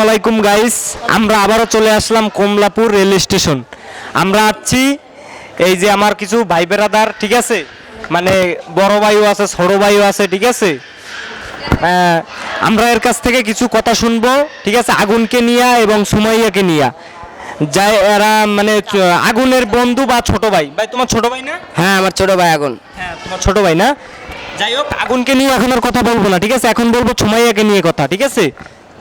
আসসালামাইকুম গাইস আমরা আবারও চলে আসলাম কমলাপুর রেল স্টেশন। আমরা আসছি এই যে আমার কিছু ভাই বেরাদার ঠিক আছে? মানে বড় ভাইও আছে ছোট ভাইও আছে ঠিক আছে? আমরা এর কাছ থেকে কিছু কথা শুনব ঠিক আছে? আগুনকে নিয়া এবং সুমাইয়াকে নিয়া। যাই এরা মানে আগুনের বন্ধু বা ছোট ভাই। ভাই তোমার ছোট ভাই না? হ্যাঁ আমার ছোট ভাই আগুন। হ্যাঁ তোমার ছোট ভাই না? যাই হোক আগুনকে নিয়ে এখন আর কথা বলব না ঠিক আছে? এখন বলব সুমাইয়াকে নিয়ে কথা ঠিক আছে?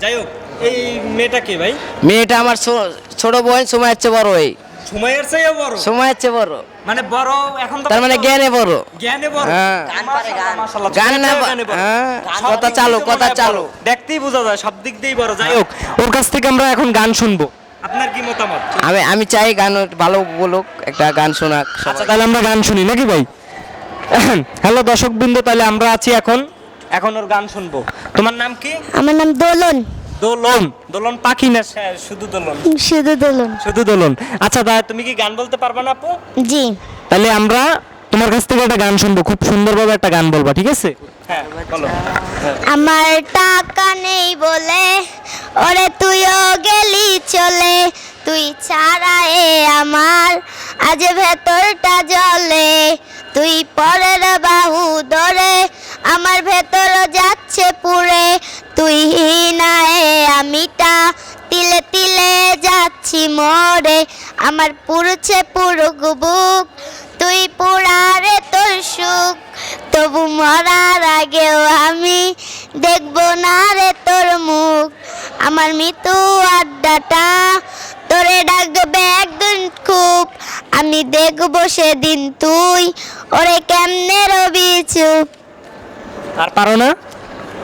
যাই হোক এই মেয়েটা কে ভাই? মেয়েটা আমার ছো- ছোট বোন সময় হচ্ছে বড় এই। সুমাইয়ার চেয়ে বড়? সময় হচ্ছে বড়। মানে বড় এখন তার মানে জ্ঞানে বড়। জ্ঞানে বড়। হ্যাঁ। গান না। হ্যাঁ, কথা চালু, কথা চালু। দেখতেই বোঝা যায় সব দিক দিয়েই বড়। যাই হোক। ওর কাছ থেকে আমরা এখন গান শুনব। আপনার কি মতামত? আমি আমি চাই গান ভালো বলুক একটা গান শোনাক আচ্ছা তাহলে আমরা গান শুনি নাকি ভাই? হ্যালো দর্শক বিন্দু তাহলে আমরা আছি এখন এখন ওর গান শুনব। তোমার নাম কি? আমার নাম দোলন। দোলন। দোলন পাখি না? শুধু দোলন। শুধু দোলন। শুধু দোলন। আচ্ছা তা তুমি কি গান বলতে পারবে না আপু? জি। তাহলে আমরা তোমার কাছ থেকে একটা গান শুনব খুব সুন্দরভাবে একটা গান বলবা ঠিক আছে? হ্যাঁ বলো। আমার টাকা নেই বলে ওরে তুইও গেলি চলে। তুই ছাড়া এ আমার আজ ভেতরটা জলে। তুই পরের বাহু ভেতর যাচ্ছে পুরে তুই না আমিটা, তিলে তিলে যাচ্ছি মরে আমার পুরছে পুরুক বুক, তুই পুরারে তোর সুখ। তবু মরার আগেও আমি দেখব না রে তোর মুখ। আমার মৃত্যু আড্ডাটা, তোরে ডাকবে একদিন খুব। আমি দেখব সেদিন তুই, ওরে কেমনে রবি চুপ। আর পারো না?